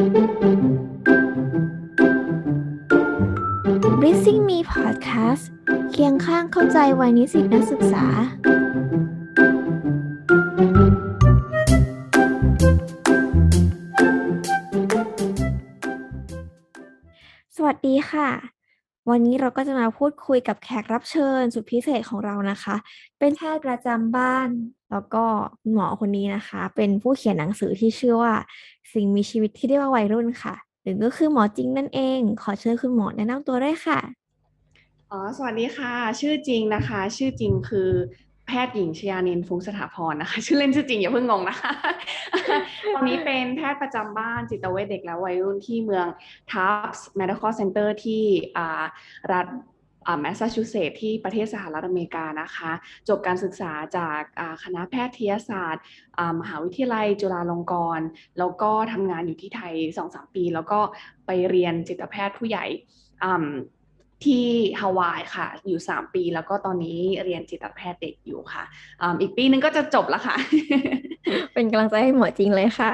b r i s i n g Me Podcast เคียงข้างเข้าใจวัยนิสิตนักศึกษา สวัสดีค่ะ วันนี้เราก็จะมาพูดคุยกับแขกรับเชิญสุดพิเศษของเรานะคะ เป็นแพทย์ประจำบ้าน แล้วก็หมอคนนี้นะคะ เป็นผู้เขียนหนังสือที่ชื่อว่า สิ่งมีชีวิตที่เรียกว่าวัยรุ่นค่ะ หรือก็คือหมอจริงนั่นเอง ขอเชิญคุณหมอแนะนำตัวด้วยค่ะอ๋อสวัสดีค่ะ ชื่อจริงนะคะ ชื่อจริงคือแพทย์หญิงชยานินฟุ้งสถาพรนะคะ ชื่อเล่นชื่อจริงอย่าเพิ่งงงนะคะตอนนี้เป็นแพทย์ประจำบ้านจิตเวชเด็กและวัยรุ่นที่เมืองทัฟส์ Medical Center ที่อ่ารัฐ แมสซาชูเซตส์ที่ประเทศสหรัฐอเมริกานะคะ จบการศึกษาจากอ่าคณะแพทยศาสตร์อ่ามหาวิทยาลัยจุฬาลงกรณ์แล้วก็ทำงานอยู่ที่ไทย 2-3 ปี แล้วก็ไปเรียนจิตแพทย์ผู้ใหญ่อ่าที่ฮาวายค่ะ อยู่ 3 ปี แล้วก็ตอนนี้เรียนจิตแพทย์เด็กอยู่ค่ะออีกปีนึงก็จะจบแล้วค่ะ เป็นกำลังใจให้หมอจริงเลยค่ะ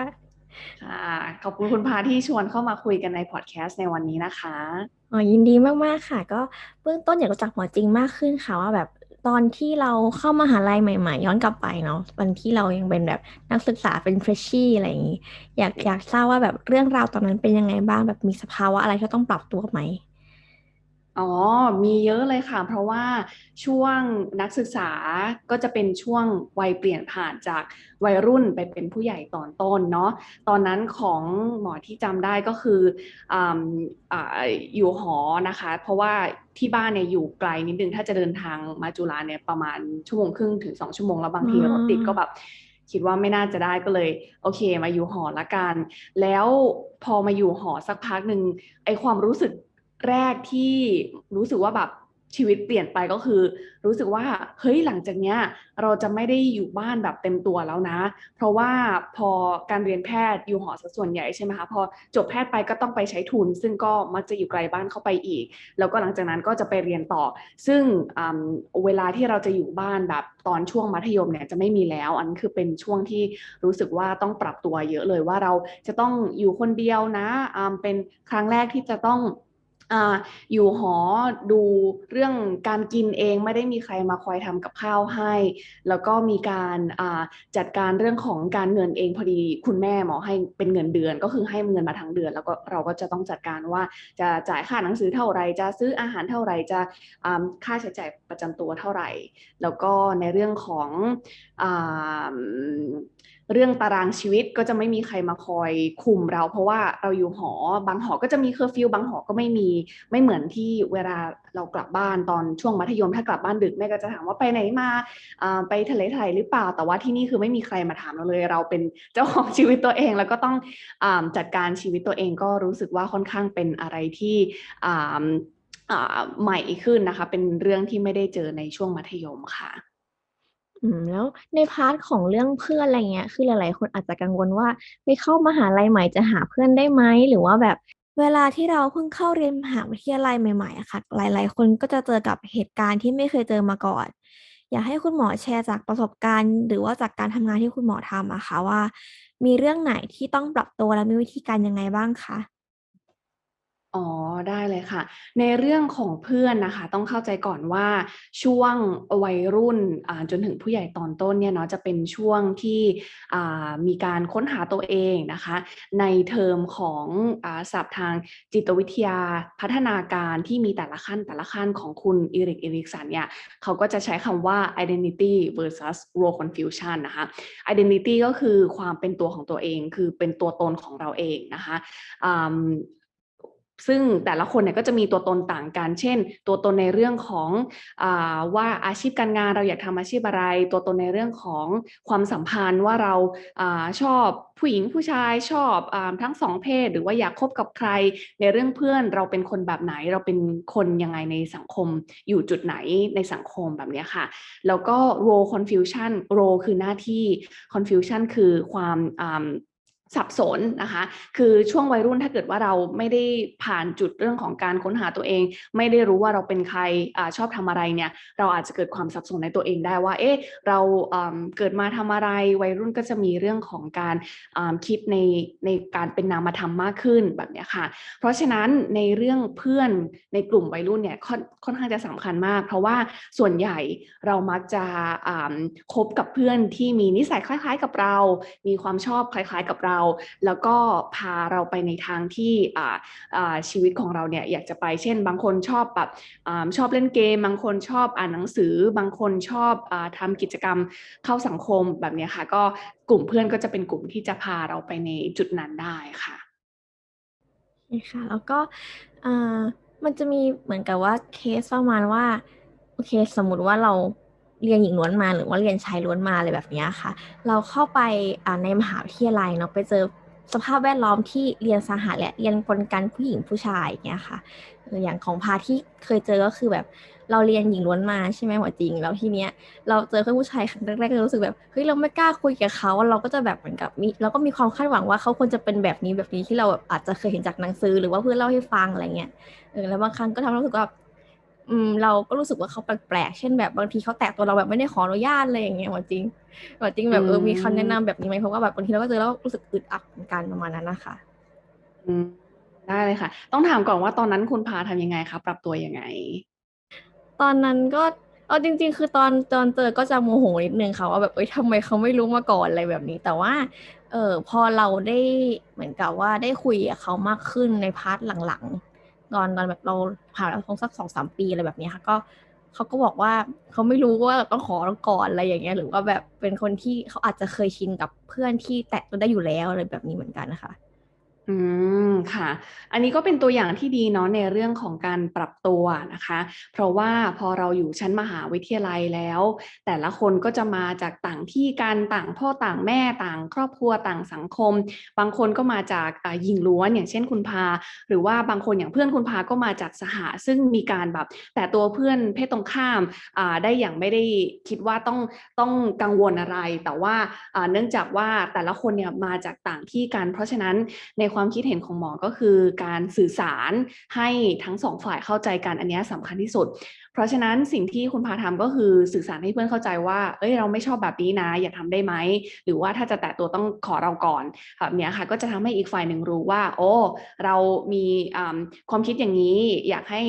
ค่ะขอบคุณคุณพาที่ชวนเข้ามาคุยกันในพอดแคสต์ในวันนี้นะคะ อ๋อยินดีมากๆค่ะ ก็เบื้องต้นอยากรู้จักหมอจริงมากขึ้นค่ะว่าแบบตอนที่เราเข้ามาหาลัยใหม่ ๆ ย้อนกลับไปเนาะวันที่เรายังเป็นแบบนักศึกษาเป็นเฟรชชี่อะไรอย่างนี้ อยากอยากทราบว่าแบบเรื่องราวตอนนั้นเป็นยังไงบ้างแบบมีสภาวะอะไรที่ต้องปรับตัวไหม อ๋อ มีเยอะเลยค่ะ เพราะว่าช่วงนักศึกษาก็จะเป็นช่วงวัยเปลี่ยนผ่านจากวัยรุ่นไปเป็นผู้ใหญ่ตอนต้นเนาะ ตอนนั้นของหมอที่จำได้ก็คืออออยู่หอนะคะ เพราะว่าที่บ้านเนี่ยอยู่ไกลนิดนึง ถ้าจะเดินทางมาจุฬาเนี่ยประมาณชั่วโมงครึ่งถึงสองชั่วโมงแล้วบางทีรถติดก็แบบคิดว่าไม่น่าจะได้ก็เลย โอเค มาอยู่หอละกัน แล้วพอมาอยู่หอสักพักหนึ่งไอความรู้สึก แรกที่รู้สึกว่าแบบชีวิตเปลี่ยนไปก็คือ รู้สึกว่าเฮ้ยหลังจากเนี้ยเราจะไม่ได้อยู่บ้านแบบเต็มตัวแล้วนะ เพราะว่าพอการเรียนแพทย์อยู่หอส,ส่วนใหญ่ใช่ไหมคะพอจบแพทย์ไปก็ต้องไปใช้ทุน ซึ่งก็มักจะอยู่ไกลบ้านเข้าไปอีก แล้วก็หลังจากนั้นก็จะไปเรียนต่อ ซึ่งเวลาที่เราจะอยู่บ้านแบบตอนช่วงมัธยมเนี่ยจะไม่มีแล้ว อันคือเป็นช่วงที่รู้สึกว่าต้องปรับตัวเยอะเลยว่าเราจะต้องอยู่คนเดียวนะเป็นครั้งแรกที่จะต้อง อยู่หอดูเรื่องการกินเองไม่ได้มีใครมาคอยทำกับข้าวให้ แล้วก็มีการจัดการเรื่องของการเงินเองพอดีคุณแม่หมอให้เป็นเงินเดือน ก็คือให้เงินมาทั้งเดือน แล้วก็เราก็จะต้องจัดการว่าจะจ่ายค่าหนังสือเท่าไหร่จะซื้ออาหารเท่าไหร่จะค่าใช้จ่ายประจำตัวเท่าไหร่ แล้วก็ในเรื่องของ เรื่องตารางชีวิตก็จะไม่มีใครมาคอยคุมเรา เพราะว่าเราอยู่หอบางหอก็จะมีเคอร์ฟิวบางหอก็ไม่มีไม่เหมือนที่เวลาเรากลับบ้านตอนช่วงมัธยม ถ้ากลับบ้านดึกแม่ก็จะถามว่าไปไหนมาไปทะเลไทยหรือเปล่า แต่ว่าที่นี่คือไม่มีใครมาถามเราเลย เราเป็นเจ้าของชีวิตตัวเอง แล้วก็ต้องอจัดการชีวิตตัวเองก็รู้สึกว่าค่อนข้างเป็นอะไรที่ใหม่ขึ้นนะคะ เป็นเรื่องที่ไม่ได้เจอในช่วงมัธยมค่ะ อืม แล้วในพาร์ทของเรื่องเพื่อนอะไรเงี้ย คือหลาย ๆ คนอาจจะกังวลว่าไปเข้ามหาลัยใหม่จะหาเพื่อนได้ไหม หรือว่าแบบเวลาที่เราเพิ่งเข้าเรียนมหาวิทยาลัยใหม่ๆอะค่ะ หลาย ๆ คนก็จะเจอกับเหตุการณ์ที่ไม่เคยเจอมาก่อน อยากให้คุณหมอแชร์จากประสบการณ์ หรือว่าจากการทำงานที่คุณหมอทำอะค่ะว่า มีเรื่องไหนที่ต้องปรับตัวและมีวิธีการยังไงบ้างคะ อ๋อ ได้เลยค่ะ ในเรื่องของเพื่อนนะคะ ต้องเข้าใจก่อนว่าช่วงวัยรุ่นจนถึงผู้ใหญ่ตอนต้นเนี่ยเนาะจะเป็นช่วงที่มีการค้นหาตัวเองนะคะ ในเทอมของอศัพท์ทางจิตวิทยาพัฒนาการที่มีแต่ละขั้นแต่ละขั้นของคุณอีริกอีริกสันเนี่ยเขาก็จะใช้คำว่า identity versus role confusion นะคะ identity ก็คือความเป็นตัวของตัวเองคือเป็นตัวตนของเราเองนะคะ ซึ่งแต่ละคนเนี่ยก็จะมีตัวตนต่างกัน เช่น ตัวตนในเรื่องของอว่าอาชีพการงานเราอยากทำอาชีพอะไร ตัวตนในเรื่องของความสัมพันธ์ว่าเราอาชอบผู้หญิงผู้ชายชอบอทั้งสองเพศ หรือว่าอยากคบกับใครในเรื่องเพื่อนเราเป็นคนแบบไหน เราเป็นคนยังไงในสังคม อยู่จุดไหนในสังคมแบบนี้ค่ะ แล้วก็ role confusion role คือหน้าที่ confusion คือความ สับสนนะคะ คือช่วงวัยรุ่นถ้าเกิดว่าเราไม่ได้ผ่านจุดเรื่องของการค้นหาตัวเอง ไม่ได้รู้ว่าเราเป็นใครอชอบทำอะไรเนี่ย เราอาจจะเกิดความสับสนในตัวเองได้ว่า เอ๊ะ เราเกิดมาทำอะไร วัยรุ่นก็จะมีเรื่องของการคิดในในการเป็นนามธรรมมากขึ้นแบบนี้ค่ะ เพราะฉะนั้นในเรื่องเพื่อนในกลุ่มวัยรุ่นเนี่ยค่อนค่อนข้างจะสำคัญมาก เพราะว่าส่วนใหญ่เรามักจะคบกับเพื่อนที่มีนิสัยคล้าย ๆ กับเรา มีความชอบคล้าย ๆ กับเราแล้วก็พาเราไปในทางที่ชีวิตของเราเนี่ยอยากจะไปเช่น บางคนชอบแบบชอบเล่นเกม บางคนชอบอ่านหนังสือ บางคนชอบอทำกิจกรรมเข้าสังคมแบบนี้ค่ะ ก็กลุ่มเพื่อนก็จะเป็นกลุ่มที่จะพาเราไปในจุดนั้นได้ค่ะนี่ค่ะ แล้วก็มันจะมีเหมือนกับว่าเคสประมาณว่าโอเค สมมติว่าเรา เรียนหญิงล้วนมาหรือว่าเรียนชายล้วนมาอะไรแบบนี้ค่ะ เราเข้าไปในมหาวิทยาลัยเนาะไปเจอสภาพแวดล้อมที่เรียนสหะและเรียนปนกันผู้หญิงผู้ชายเงี้ยค่ะอย่างของพาที่เคยเจอก็คือแบบเราเรียนหญิงล้วนมาใช่ไหมหัวจริง แล้วทีเนี้ยเราเจอเพื่อนผู้ชายครั้งแรกๆก็รู้สึกแบบเฮ้ยเราไม่กล้าคุยกับเขาเราก็จะแบบเหมือนกับมีเราก็มีความคาดหวังว่าเขาควรจะเป็นแบบนี้แบบนี้ที่เราแบบอาจจะเคยเห็นจากหนังสือ หรือว่าเพื่อนเล่าให้ฟังอะไรเงี้ยเออแล้วบางครั้งก็ทำให้รู้สึกว่า อืมเราก็รู้สึกว่าเขาแปลกๆ เช่นแบบบางทีเขาแตะตัวเราแบบไม่ได้ขออนุญาตอะไรอย่างเงี้ยว่าจริงว่าจริงแบบเออมีคำแนะนำแบบนี้ไหมเพราะว่าแบบบางทีเราก็เจอแล้วรู้สึกอึดอัดเหมือนกันประมาณนั้นนะคะ อืมได้เลยค่ะ ต้องถามก่อนว่าตอนนั้นคุณพาทำยังไงคะปรับตัวยังไง ตอนนั้นก็เอาจริง ๆ คือตอนตอนเจอก็จะโมโหนิดนึงค่ะว่าแบบเอ้ยทำไมเขาไม่รู้มาก่อนอะไรแบบนี้ แต่ว่า เออพอเราได้เหมือนกับว่าได้คุยกับเขามากขึ้นในพาร์ทหลัง ตอนตอนแบบเราผ่านแล้วคงสักสองสามปีอะไรแบบนี้ค่ะ ก็เขาก็บอกว่าเขาไม่รู้ว่าต้องขอก่อนอะไรอย่างเงี้ย หรือว่าแบบเป็นคนที่เขาอาจจะเคยชินกับเพื่อนที่แตะตัวได้อยู่แล้วอะไรแบบนี้เหมือนกันนะคะ อืม ค่ะ อันนี้ก็เป็นตัวอย่างที่ดีเนาะในเรื่องของการปรับตัวนะคะ เพราะว่าพอเราอยู่ชั้นมหาวิทยาลัยแล้ว แต่ละคนก็จะมาจากต่างที่กันต่างพ่อต่างแม่ต่างครอบครัวต่างสังคม บางคนก็มาจากหญิงล้วนอย่างเช่นคุณพา หรือว่าบางคนอย่างเพื่อนคุณพาก็มาจากสหซึ่งมีการแบบ แต่ตัวเพื่อนเพศตรงข้ามได้อย่างไม่ได้คิดว่าต้องต้องกังวลอะไร แต่ว่าเนื่องจากว่าแต่ละคนเนี่ยมาจากต่างที่กันเพราะฉะนั้นในความคิดเห็นของหมอก็คือการสื่อสารให้ทั้งสองฝ่ายเข้าใจกันอันนี้สำคัญที่สุด เพราะฉะนั้นสิ่งที่คุณพาทำก็คือสื่อสารให้เพื่อนเข้าใจว่า เอ้ยเราไม่ชอบแบบนี้นะ อย่าทำได้ไหม หรือว่าถ้าจะแตะตัวต้องขอเราก่อนแบบนี้ค่ะ ก็จะทำให้อีกฝ่ายหนึ่งรู้ว่า โอ้ เรามีความคิดอย่างนี้ อยากให้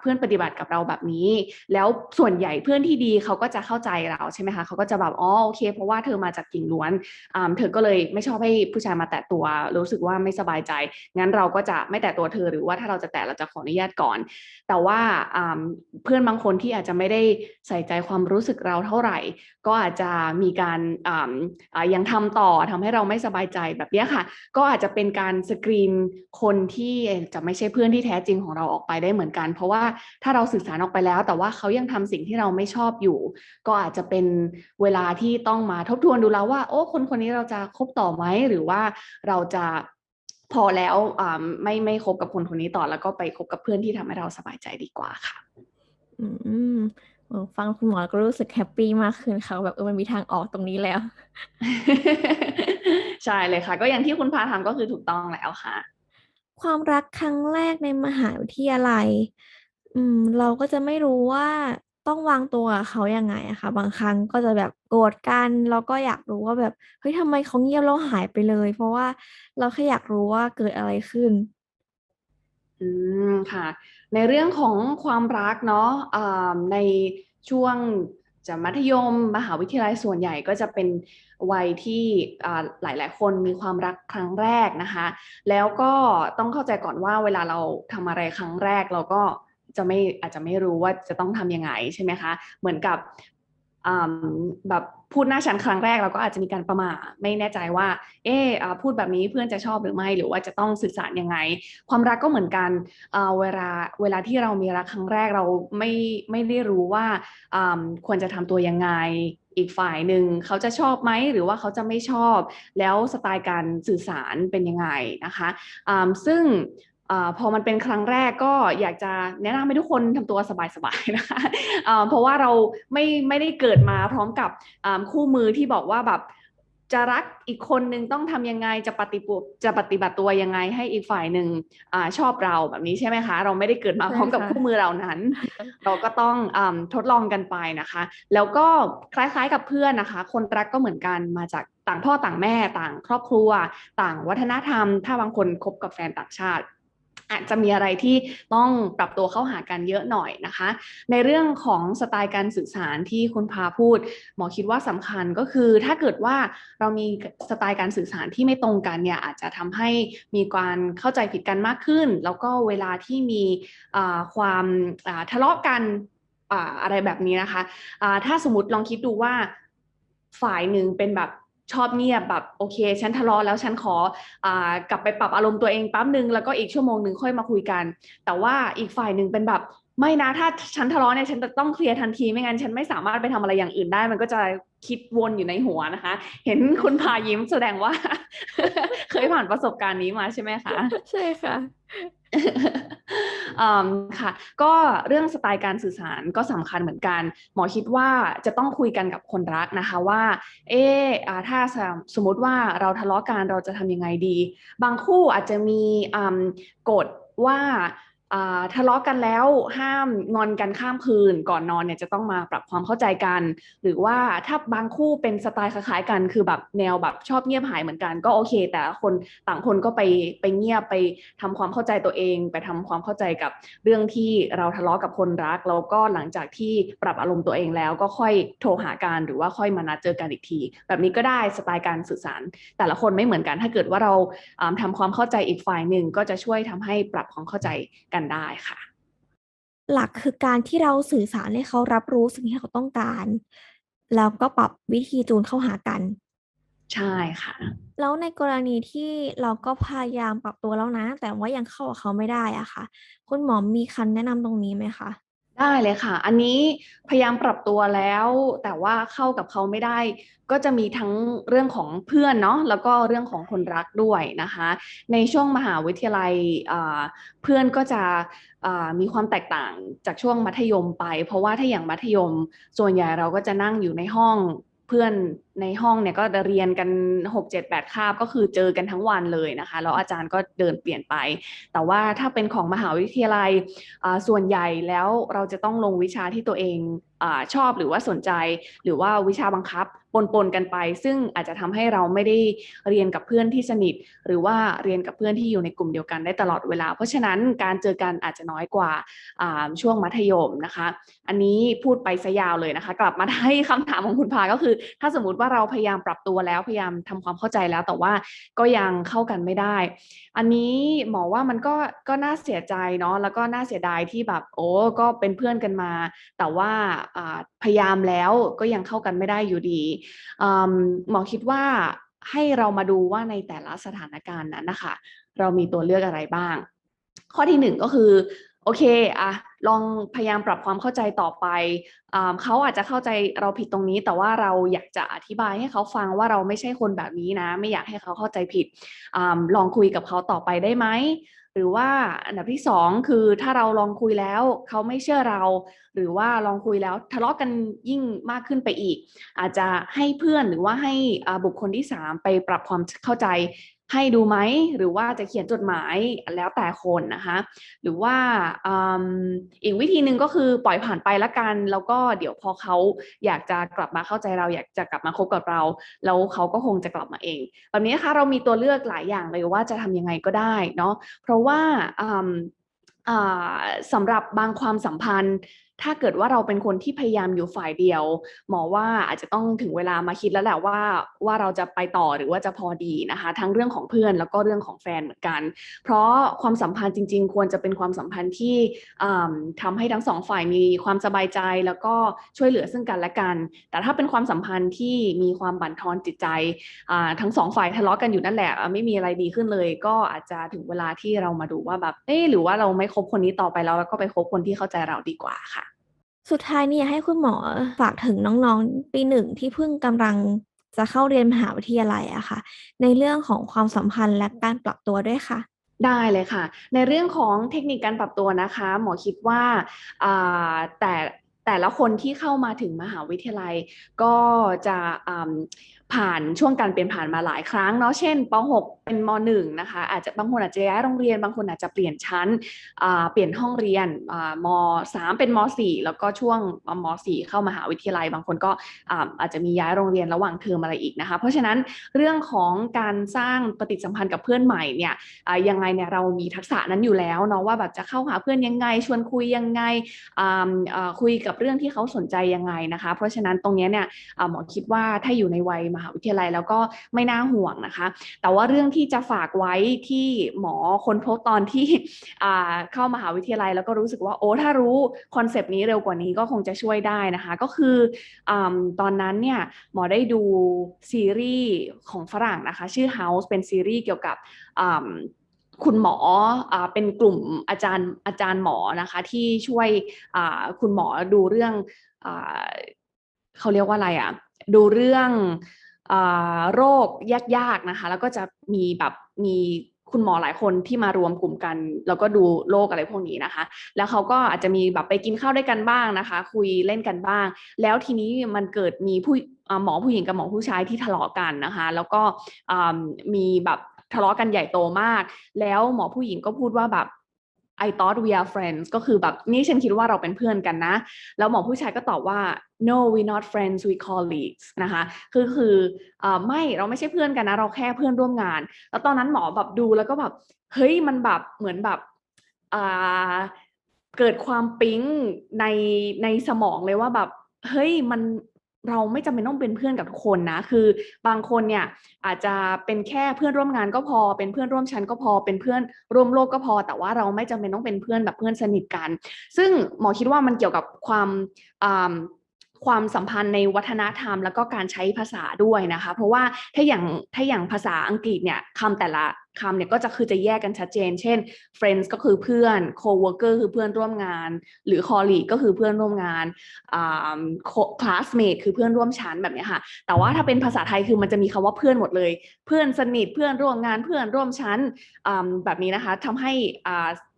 เพื่อนปฏิบัติกับเราแบบนี้ แล้วส่วนใหญ่เพื่อนที่ดีเขาก็จะเข้าใจเราใช่ไหมคะเขาก็จะแบบอ๋อโอเค เพราะว่าเธอมาจากกิ่งล้วนเธอก็เลยไม่ชอบให้ผู้ชายมาแตะตัว รู้สึกว่าไม่สบายใจ งั้นเราก็จะไม่แตะตัวเธอหรือว่าถ้าเราจะแตะเราจะขออนุญาตก่อน แต่ว่าเพื่อนบางางคนที่อาจจะไม่ได้ใส่ใจความรู้สึกเราเท่าไหร่ ก็อาจจะมีการยังทำต่อทำให้เราไม่สบายใจแบบนี้ค่ะ ก็อาจจะเป็นการสกรีนคนที่จะไม่ใช่เพื่อนที่แท้จริงของเราออกไปได้เหมือนกัน เพราะว่าถ้าเราสื่อสารออกไปแล้ว แต่ว่าเขายังทำสิ่งที่เราไม่ชอบอยู่ ก็อาจจะเป็นเวลาที่ต้องมาทบทวนดูแล้วว่า โอ้คนคนนี้เราจะคบต่อไหมหรือว่าเราจะพอแล้วไม่ไม่คบกับคนคนนี้ต่อแล้วก็ไปคบกับเพื่อนที่ทำให้เราสบายใจดีกว่าค่ะ อืมฟังคุณหมอก็รู้สึกแฮปปี้มากขึ้นค่ะแบบเออมันมีทางออกตรงนี้แล้ว ใช่เลยค่ะ ก็อย่างที่คุณพาทำก็คือถูกต้องแล้วค่ะ ความรักครั้งแรกในมหาวิทยาลัย อืม เราก็จะไม่รู้ว่าต้องวางตัวกับเขายังไงอะค่ะ บางครั้งก็จะแบบโกรธกันเราก็อยากรู้ว่าแบบเฮ้ยทำไมเขาเงียบแล้วหายไปเลย เพราะว่าเราแค่อยากรู้ว่าเกิดอะไรขึ้น อืมค่ะ ในเรื่องของความรักเนาะในช่วงจะมัธยมมหาวิทยาลัยส่วนใหญ่ก็จะเป็นวัยที่หลายหลายคนมีความรักครั้งแรกนะคะ แล้วก็ต้องเข้าใจก่อนว่าเวลาเราทำอะไรครั้งแรกเราก็จะไม่อาจจะไม่รู้ว่าจะต้องทำยังไงใช่ไหมคะ เหมือนกับ แบบพูดหน้าชั้นครั้งแรกเราก็อาจจะมีการประมาไม่แน่ใจว่า เออพูดแบบนี้เพื่อนจะชอบหรือไม่ หรือว่าจะต้องสื่อสารยังไง ความรักก็เหมือนกันเวลาเวลาที่เรามีรักครั้งแรกเราไม่ไม่ได้รู้ว่าควรจะทำตัวยังไงอีกฝ่ายหนึ่งเขาจะชอบไหมหรือว่าเขาจะไม่ชอบ แล้วสไตล์การสื่อสารเป็นยังไงนะคะซึ่ง พอมันเป็นครั้งแรกก็อยากจะแนะนำให้ทุกคนทำตัวสบายๆนะคะเพราะว่าเราไม่ไม่ได้เกิดมาพร้อมกับคู่มือที่บอกว่าแบบจะรักอีกคนนึงต้องทำยังไงจะปฏิบัติจะปฏิบัติตัวยังไงให้อีกฝ่ายหนึ่งอาชอบเราแบบนี้ใช่ไหมคะ เราไม่ได้เกิดมาพร้อมกับใช่ค่ะคู่มือเรานั้น เราก็ต้องอาทดลองกันไปนะคะ แล้วก็คล้ายๆกับเพื่อนนะคะ คนรักก็เหมือนกันมาจากต่างพ่อต่างแม่ต่างครอบครัว ต่างวัฒนธรรม ถ้าบางคนคบกับแฟนต่างชาติ อาจจะมีอะไรที่ต้องปรับตัวเข้าหากันเยอะหน่อยนะคะ ในเรื่องของสไตล์การสื่อสารที่คุณพาพูด หมอคิดว่าสำคัญก็คือ ถ้าเกิดว่าเรามีสไตล์การสื่อสารที่ไม่ตรงกันเนี่ยอาจจะทำให้มีการเข้าใจผิดกันมากขึ้น แล้วก็เวลาที่มีความทะเลาะกันอะไรแบบนี้นะคะอ่าถ้าสมมติลองคิดดูว่าฝ่ายหนึ่งเป็นแบบ ชอบเงียบแบบโอเค ฉันทะเลาะแล้วฉันขออกลับไปปรับอารมณ์ตัวเองแป๊บหนึ่งแล้วก็อีกชั่วโมงหนึ่งค่อยมาคุยกัน แต่ว่าอีกฝ่ายหนึ่งเป็นแบบไม่นะถ้าฉันทะเลาะเนี่ยฉันจะต้องเคลียร์ทันทีไม่งั้นฉันไม่สามารถไปทำอะไรอย่างอื่นได้ มันก็จะคิดวนอยู่ในหัวนะคะ เห็นคุณพายิ้มแสดงว่า เคยผ่านประสบการณ์นี้มาใช่ไหมคะ ใช่ค่ะ ค่ะ ก็เรื่องสไตล์การสื่อสารก็สำคัญเหมือนกัน หมอคิดว่าจะต้องคุยกันกับคนรักนะคะว่า เออถ้าสมสมมติว่าเราทะเลาะกันเราจะทำยังไงดี บางคู่อาจจะมีกฎว่า ทะเลาะกันแล้วห้ามงอนกันข้ามคืน ก่อนนอนเนี่ยจะต้องมาปรับความเข้าใจกัน หรือว่าถ้าบางคู่เป็นสไตล์คล้ายๆกัน คือแบบแนวแบบชอบเงียบหายเหมือนกันก็โอเค แต่ละคนต่างคนก็ไปไปเงียบไปทำความเข้าใจตัวเอง ไปทำความเข้าใจกับเรื่องที่เราทะเลาะกับคนรักแล้วก็หลังจากที่ปรับอารมณ์ตัวเองแล้วก็ค่อยโทรหากันหรือว่าค่อยมานัดเจอกันอีกที แบบนี้ก็ได้สไตล์การสื่อสาร แต่ละคนไม่เหมือนกันถ้าเกิดว่าเราอ่าทำความเข้าใจอีกฝ่ายหนึ่งก็จะช่วยทำให้ปรับความเข้าใจกันได้ค่ะ หลักคือการที่เราสื่อสารให้เขารับรู้สิ่งที่เขาต้องการ แล้วก็ปรับวิธีจูนเข้าหากัน ใช่ค่ะ แล้วในกรณีที่เราก็พยายามปรับตัวแล้วนะ แต่ว่ายังเข้ากับเขาไม่ได้อะค่ะ คุณหมอมีคำแนะนำตรงนี้ไหมคะ ได้เลยค่ะ อันนี้พยายามปรับตัวแล้ว แต่ว่าเข้ากับเขาไม่ได้ ก็จะมีทั้งเรื่องของเพื่อนเนาะแล้วก็เรื่องของคนรักด้วยนะคะ ในช่วงมหาวิทยาลัยเพื่อนก็จะมีความแตกต่างจากช่วงมัธยมไป เพราะว่าถ้าอย่างมัธยมส่วนใหญ่เราก็จะนั่งอยู่ในห้องเพื่อนในห้องเนี่ยก็เรียนกัน 6 7 8 คาบก็คือเจอกันทั้งวันเลยนะคะ แล้วอาจารย์ก็เดินเปลี่ยนไป แต่ว่าถ้าเป็นของมหาวิทยาลัยส่วนใหญ่แล้วเราจะต้องลงวิชาที่ตัวเองอชอบหรือว่าสนใจ หรือว่าวิชาบังคับปนๆกันไป ซึ่งอาจจะทำให้เราไม่ได้เรียนกับเพื่อนที่สนิท หรือว่าเรียนกับเพื่อนที่อยู่ในกลุ่มเดียวกันได้ตลอดเวลา เพราะฉะนั้นการเจอกันอาจจะน้อยกว่าช่วงมัธยมนะคะ อันนี้พูดไปซะยาวเลยนะคะ กลับมาที่คำถามของคุณพาก็คือ ถ้าสมมติว่าเราพยายามปรับตัวแล้วพยายามทำความเข้าใจแล้ว แต่ว่าก็ยังเข้ากันไม่ได้ อันนี้หมอว่ามันก็ก็น่าเสียใจเนาะแล้วก็น่าเสียดายที่แบบ โอ้ก็เป็นเพื่อนกันมา แต่ว่าพยายามแล้วก็ยังเข้ากันไม่ได้อยู่ดีหมอคิดว่าให้เรามาดูว่าในแต่ละสถานการณ์นั้นนะคะ เรามีตัวเลือกอะไรบ้าง ข้อที่หนึ่งก็คือ โอเคอะ ลองพยายามปรับความเข้าใจต่อไปอเขาอาจจะเข้าใจเราผิดตรงนี้ แต่ว่าเราอยากจะอธิบายให้เขาฟังว่าเราไม่ใช่คนแบบนี้นะ ไม่อยากให้เขาเข้าใจผิดอลองคุยกับเขาต่อไปได้ไหมหรือว่าอันดับที่สองคือถ้าเราลองคุยแล้วเขาไม่เชื่อเรา หรือว่าลองคุยแล้วทะเลาะกันยิ่งมากขึ้นไปอีก อาจจะให้เพื่อนหรือว่าให้บุคคลที่สามไปปรับความเข้าใจ ให้ดูไหม หรือว่าจะเขียนจดหมายแล้วแต่คนนะคะหรือว่าอีกวิธีหนึ่งก็คือปล่อยผ่านไปละกัน แล้วก็เดี๋ยวพอเขาอยากจะกลับมาเข้าใจเรา อยากจะกลับมาคบกับเรา แล้วเขาก็คงจะกลับมาเอง แบบนี้นะคะเรามีตัวเลือกหลายอย่างเลยว่าจะทำยังไงก็ได้เนาะเพราะว่าสำหรับบางความสัมพันธ์ ถ้าเกิดว่าเราเป็นคนที่พยายามอยู่ฝ่ายเดียว หมอว่าอาจจะต้องถึงเวลามาคิดแล้วแหละว่าว่าเราจะไปต่อหรือว่าจะพอดีนะคะ ทั้งเรื่องของเพื่อนแล้วก็เรื่องของแฟนเหมือนกัน เพราะความสัมพันธ์จริง ๆ ควรจะเป็นความสัมพันธ์ที่อ่าทำให้ทั้งสองฝ่ายมีความสบายใจแล้วก็ช่วยเหลือซึ่งกันและกัน แต่ถ้าเป็นความสัมพันธ์ที่มีความบั่นทอนจิตใจทั้งสองฝ่ายทะเลาะกันอยู่นั่นแหละไม่มีอะไรดีขึ้นเลย ก็อาจจะถึงเวลาที่เรามาดูว่าแบบเอ๊ะหรือว่าเราไม่คบคนนี้ต่อไปแล้วแล้วก็ไปคบคนที่เข้าใจเราดีกว่าค่ะ สุดท้ายนี่อยากให้คุณหมอฝากถึงน้องๆ ปีหนึ่งที่เพิ่งกำลังจะเข้าเรียนมหาวิทยาลัยอะค่ะ ในเรื่องของความสัมพันธ์และการปรับตัวด้วยค่ะ ได้เลยค่ะ ในเรื่องของเทคนิคการปรับตัวนะคะ หมอคิดว่าาแต่แต่ละคนที่เข้ามาถึงมหาวิทยาลัยก็จะ ผ่านช่วงการเปลี่ยนผ่านมาหลายครั้งเนาะเช่นป .6 เป็นม .1 นะคะอาจจะบางคนอาจจะย้ายโรงเรียน บางคนอาจจะเปลี่ยนชั้นเปลี่ยนห้องเรียนม .3 เป็นม .4 แล้วก็ช่วงม .4 เข้ามหาวิทยาลัย บางคนก็อาจจะมีย้ายโรงเรียนระหว่างเทอมอะไรอีกนะคะเพราะฉะนั้นเรื่องของการสร้างปฏิสัมพันธ์กับเพื่อนใหม่เนี่ยยังไงเนี่ยเรามีทักษะนั้นอยู่แล้วเนาะว่าแบบจะเข้าหาเพื่อนยังไง ชวนคุยยังไงคุยกับเรื่องที่เขาสนใจยังไงนะคะ เพราะฉะนั้นตรงนี้เนี่ยหมอคิดว่าถ้าอยู่ในวัยมหาหาวิทยาลัย แล้วก็ไม่น่าห่วงนะคะ แต่ว่าเรื่องที่จะฝากไว้ที่หมอคนพบตอนที่เข้ามหาวิทยาลัย แล้วก็รู้สึกว่าโอ้ถ้ารู้คอนเซปต์นี้เร็วกว่านี้ก็คงจะช่วยได้นะคะ ก็คืออตอนนั้นเนี่ยหมอได้ดูซีรีส์ของฝรั่งนะคะ ชื่อ House เป็นซีรีส์เกี่ยวกับคุณหมออเป็นกลุ่มอาจารย์อาจารย์หมอนะคะ ที่ช่วยคุณหมอดูเรื่องอเขาเรียกว่าอะไรอะ่ะดูเรื่อง โรคยากๆนะคะ แล้วก็จะมีแบบมีคุณหมอหลายคนที่มารวมกลุ่มกัน แล้วก็ดูโรคอะไรพวกนี้นะคะ แล้วเขาก็อาจจะมีแบบไปกินข้าวด้วยกันบ้างนะคะ คุยเล่นกันบ้าง แล้วทีนี้มันเกิดมีผู้หมอผู้หญิงกับหมอผู้ชายที่ทะเลาะกันนะคะ แล้วก็มีแบบทะเลาะกันใหญ่โตมาก แล้วหมอผู้หญิงก็พูดว่าแบบ I thought we are friends ก็คือแบบนี่ฉันคิดว่าเราเป็นเพื่อนกันนะ แล้วหมอผู้ชายก็ตอบว่า no we not friends we colleagues นะคะคือคืออไม่เราไม่ใช่เพื่อนกันนะ เราแค่เพื่อนร่วมงาน แล้วตอนนั้นหมอแบบดูแล้วก็แบบเฮ้ยมันแบบเหมือนแบบเกิดความปิ๊งในในสมองเลยว่าแบบเฮ้ยมัน เราไม่จำเป็นต้องเป็นเพื่อนกับทุกคนนะ คือบางคนเนี่ยอาจจะเป็นแค่เพื่อนร่วมงานก็พอ เป็นเพื่อนร่วมชั้นก็พอ เป็นเพื่อนร่วมโลกก็พอ แต่ว่าเราไม่จำเป็นต้องเป็นเพื่อนแบบเพื่อนสนิทกัน ซึ่งหมอคิดว่ามันเกี่ยวกับความความสัมพันธ์ในวัฒนธรรม แล้วก็การใช้ภาษาด้วยนะคะ เพราะว่าถ้าอย่างถ้าอย่างภาษาอังกฤษเนี่ยคำแต่ละ คำเนี่ยก็จะคือจะแยกกันชัดเจน เช่น friends ก็คือเพื่อน co-worker คือเพื่อนร่วมงาน หรือ colleague ก็คือเพื่อนร่วมงาน classmate คือเพื่อนร่วมชั้นแบบนี้ค่ะ แต่ว่าถ้าเป็นภาษาไทยคือมันจะมีคำว่าเพื่อนหมดเลย เพื่อนสนิท เพื่อนร่วมงาน เพื่อนร่วมชั้นแบบนี้นะคะทำให้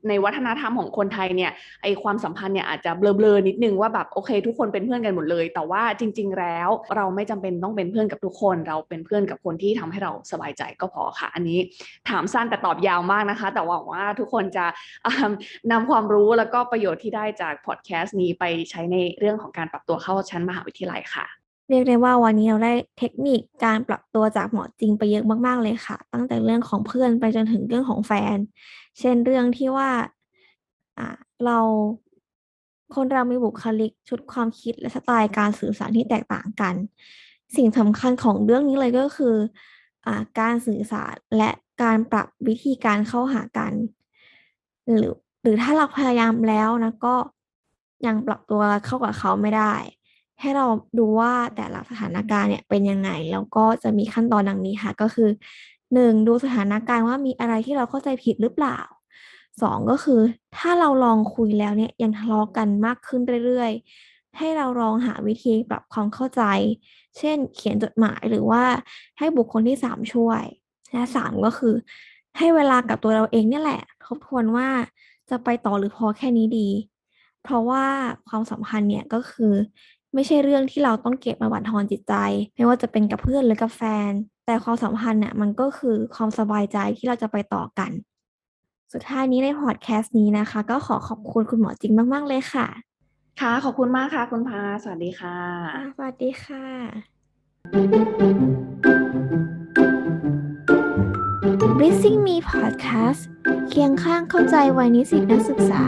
ในวัฒนธรรมของคนไทยเนี่ยไอความสัมพันธ์เนี่ยอาจจะเบลอๆนิดนึงว่าแบบโอเค ทุกคนเป็นเพื่อนกันหมดเลย แต่ว่าจริง ๆ แล้วเราไม่จำเป็นต้องเป็นเพื่อนกับทุกคน เราเป็นเพื่อนกับคนที่ทำให้เราสบายใจก็พอค่ะ อันนี้ถามสั้นแต่ตอบยาวมากนะคะ แต่หวังว่าทุกคนจะนำความรู้แล้วก็ประโยชน์ที่ได้จากพอดแคสต์นี้ไปใช้ในเรื่องของการปรับตัวเข้าชั้นมหาวิทยาลัยค่ะ เรียกได้ว่าวันนี้เราได้เทคนิคการปรับตัวจากหมอจริงไปเยอะมาก ๆ เลยค่ะ ตั้งแต่เรื่องของเพื่อนไปจนถึงเรื่องของแฟน เช่นเรื่องที่ว่าอ่าเราคนเรามีบุคลิกชุดความคิดและสไตล์การสื่อสารที่แตกต่างกัน สิ่งสำคัญของเรื่องนี้เลยก็คืออ่าการสื่อสารและการปรับวิธีการเข้าหากัน หรือหรือถ้าเราพยายามแล้วนะก็ยังปรับตัวเข้ากับเขาไม่ได้ ให้เราดูว่าแต่ละสถานการณ์เนี่ยเป็นยังไง แล้วก็จะมีขั้นตอนดังนี้ค่ะ ก็คือหนึ่งดูสถานการณ์ว่ามีอะไรที่เราเข้าใจผิดหรือเปล่าสองก็คือ ถ้าเราลองคุยแล้วเนี่ยยังทะเลาะกันมากขึ้นเรื่อยๆ ให้เราลองหาวิธีปรับความเข้าใจ เช่น เขียนจดหมายหรือว่าให้บุคคลที่สามช่วย และสามก็คือ ให้เวลากับตัวเราเองเนี่ยแหละ ทบทวนว่าจะไปต่อหรือพอแค่นี้ดี เพราะว่าความสัมพันธ์เนี่ยก็คือ ไม่ใช่เรื่องที่เราต้องเก็บมาบั่นทอนจิตใจ ไม่ว่าจะเป็นกับเพื่อนหรือกับแฟน แต่ความสัมพันธ์เนี่ยมันก็คือความสบายใจที่เราจะไปต่อกัน สุดท้ายนี้ในพอดแคสต์นี้นะคะ ก็ขอขอบคุณคุณหมอจริงมาก ๆ เลยค่ะ ค่ะ ขอบคุณมากค่ะ คุณพา สวัสดีค่ะ สวัสดีค่ะ Blessing Me Podcast เคียงข้างเข้าใจวัยนิสิตนักศึกษา